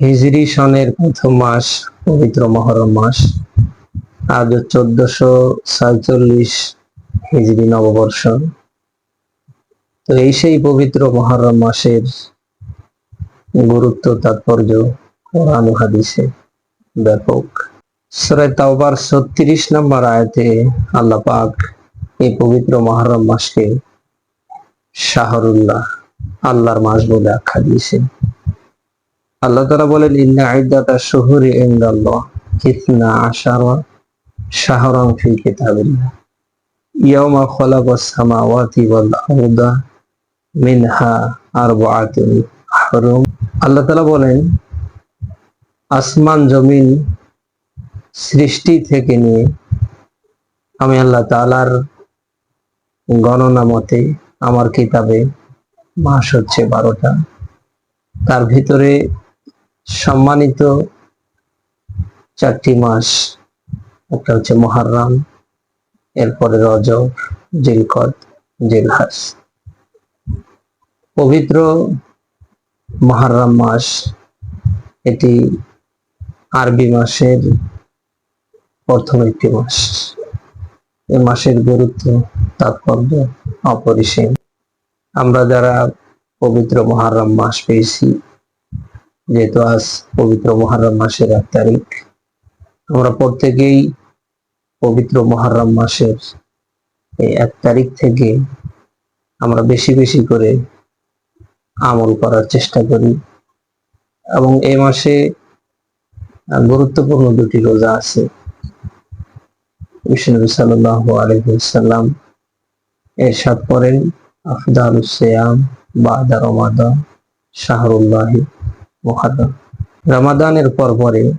হিজরি সনের প্রথম মাস, পবিত্র মহরম মাস, আজ চোদ্দশো সাতচল্লিশ হিজরি নববর্ষ। তো এই সেই পবিত্র মহরম মাসের গুরুত্ব, তাৎপর্য কোরআন হাদিসে ব্যাপক। সুরায় তাওবার ছত্রিশ নম্বর আয়াতে আল্লাহ পাক এই পবিত্র মহরম মাসকে শাহরুল্লাহ, আল্লাহর মাস বলে আখ্যা দিয়েছেন। আল্লাহ তারা বলেন, ইন্না আইদাতা শুহুরি ইনদাল্লাহ। ইসনা আশারা শাহরান ফি কিতাবিল্লাহ। ইয়াউমা খালাকাস সামাওয়াতি ওয়াল আরদা মিনহা আরবাআতুন আল্লাহ বলেন, আসমান, জমিন সৃষ্টি থেকে নিয়ে আমি আল্লাহ গণনা মতে আমার কিতাবে মাস হচ্ছে বারোটা। তার ভিতরে সম্মানিত চারটি মাস, একটা হচ্ছে মহারাম, এরপরে রজব, জিলকদ জিলহাস পবিত্র মহারাম মাস, এটি আরবি মাসের প্রথম একটি মাস। এই মাসের গুরুত্ব, তাৎপর্য অপরিসীম। আমরা যারা পবিত্র মহারম মাস পেয়েছি যেহেতু আজ পবিত্র মহারম মাসের এক তারিখ, আমরা প্রত্যেকেই পবিত্র মহারম মাসের এই এক তারিখ থেকে আমরা বেশি বেশি করে আমল করার চেষ্টা করি। এবং এ মাসে গুরুত্বপূর্ণ দুটি রোজা আছে। বিষ্ণু সাল্লাহ আলহিসাল্লাম এরশাদ করেন রমাদান শাহরুল্লাহি। মুহাররম রমাদানের পর পরে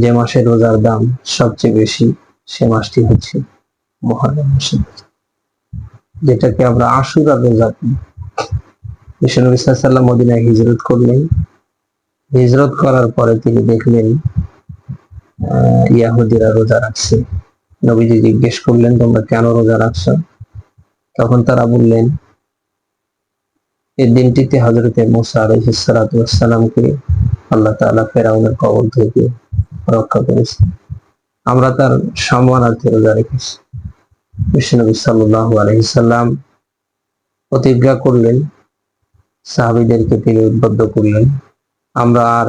যে মাসে রোজার দাম সবচেয়ে বেশি, সে মাসটি হচ্ছে মহারম মাসে যেটাকে আমরা আশুরা রোজা করি। মদিনায় হিজরত করলেন। হিজরত করার পরে তিনি দেখলেন ইয়াহুদিরা রোজা রাখছে। নবীজি জিজ্ঞেস করলেন, তোমরা কেন রোজা রাখছো? তখন তারা বললেন এই দিনটিতে হজরতে মুসা আলহিসালামকে আল্লাহ তাআলা ফেরাউনের কবল থেকে রক্ষা করেছে। আমরা তার সম্মানার্থে রোজা রেখেছি। বিশ্বনবী সাল্লাহ আলহিসাল্লাম প্রতিজ্ঞা করলেন, সাহাবিদেরকে তিনি উদ্বুদ্ধ করলেন, আমরা আর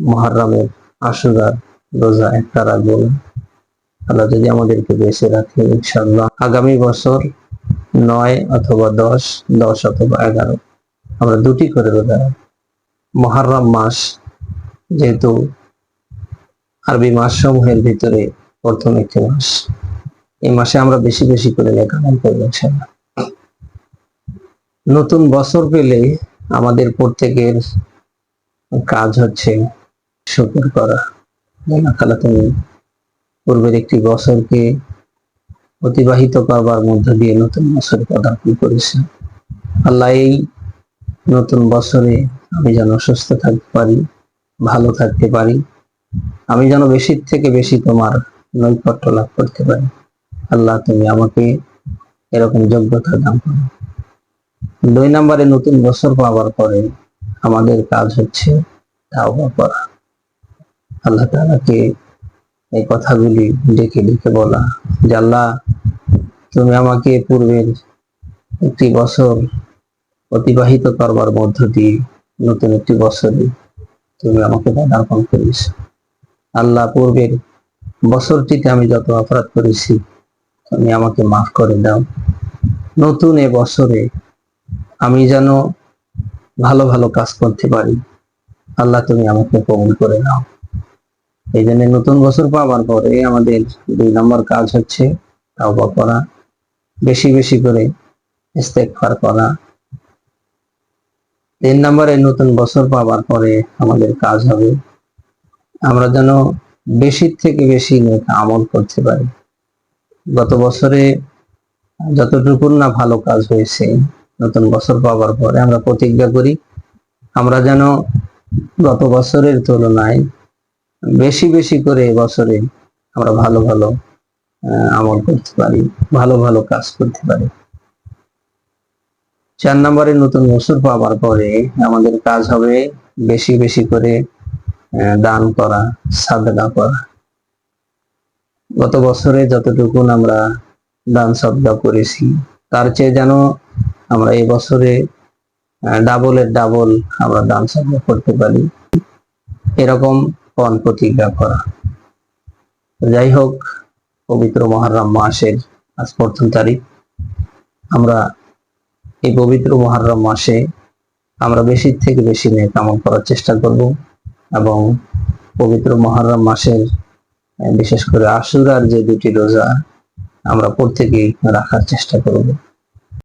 মহারামের আশুরার রোজা একটা রাখব না। আল্লাহ যদি আমাদেরকে বেঁচে রাখে ইনশাল্লাহ আগামী বছর নয় অথবা দশ দশ অথবা এগারো। আমরা দুটি করে রোজা মহারম মাস যেহেতু আরবি মাস সমূহের ভিতরে প্রথম একটি মাস, এই মাসে আমরা বেশি বেশি করে লেখাপড়া করব নতুন বছর পেলে আমাদের প্রত্যেকের কাজ হচ্ছে শুকুর করা। তুমি পূর্বের একটি বছরকে অতিবাহিত করবার মধ্য দিয়ে নতুন বছর পদার্পণ করেছে। আল্লাহ, এই নতুন বছরে আমি যেন সুস্থ থাকতে পারি, ভালো থাকতে পারি। আমি যেন বেশি থেকে বেশি তোমার নৈকট্য লাভ করতে পারি। আল্লাহ, তুমি আমাকে এরকম যোগ্যতা দান করো। দুই নম্বরে, নতুন বছর পাওয়ার পরে আমাদের কাজ হচ্ছে তাওবা করা। আল্লাহ তাআলাকে এই কথাগুলি ডেকে ডেকে বলা, যে আল্লাহ, তুমি আমাকে পূর্বের একটি বছর অতিবাহিত করবার মধ্য দিয়ে নতুন একটি বছরে তুমি আমাকে পদার্পণ করেছ আল্লাহ, পূর্বের বছরটিতে আমি যত অপরাধ করেছি, তুমি আমাকে মাফ করে দাও। নতুন এ বছরে আমি যেন ভালো ভালো কাজ করতে পারি। আল্লাহ, তুমি আমাকে কবুল করে নাও। এই জন্য নতুন বছর পাওয়ার পরে আমাদের দুই নম্বর কাজ হচ্ছে তাওবা করা, বেশি বেশি করে ইস্তেগফার করা। তিন নম্বরে নতুন বছর পাওয়ার পরে আমাদের কাজ হবে। আমরা যেন বেশি থেকে বেশি নেক আমল করতে পারি। গত বছরে যতটুকু না ভালো কাজ হয়েছে নতুন বছর পাওয়ার পরে আমরা প্রতিজ্ঞা করি, আমরা যেন গত বছরের তুলনায় বেশি বেশি করে এবছরে আমরা ভালো ভালো আমল করতে পারি, ভালো ভালো কাজ করতে পারি। চার নম্বরে নতুন বছর পাওয়ার পরে আমাদের কাজ হবে বেশি বেশি করে দান করা সাদকা করা। গত বছরে যতটুকু আমরা দান, সদ্গা করেছি, তার চেয়ে যেন আমরা এই বছরে ডাবলের ডাবল আমরা দান, সদ্গা করতে পারি। এরকম পণ প্রতিজ্ঞা করা। যাই হোক, পবিত্র মহারাম মাসের আজ প্রথম তারিখ। আমরা এই পবিত্র মহারম মাসে আমরা বেশি থেকে বেশি নেক আমল করার চেষ্টা করব এবং পবিত্র মহারাম মাসের বিশেষ করে আশুরার যে দুটি রোজা আমরা প্রত্যেকেই রাখার চেষ্টা করব।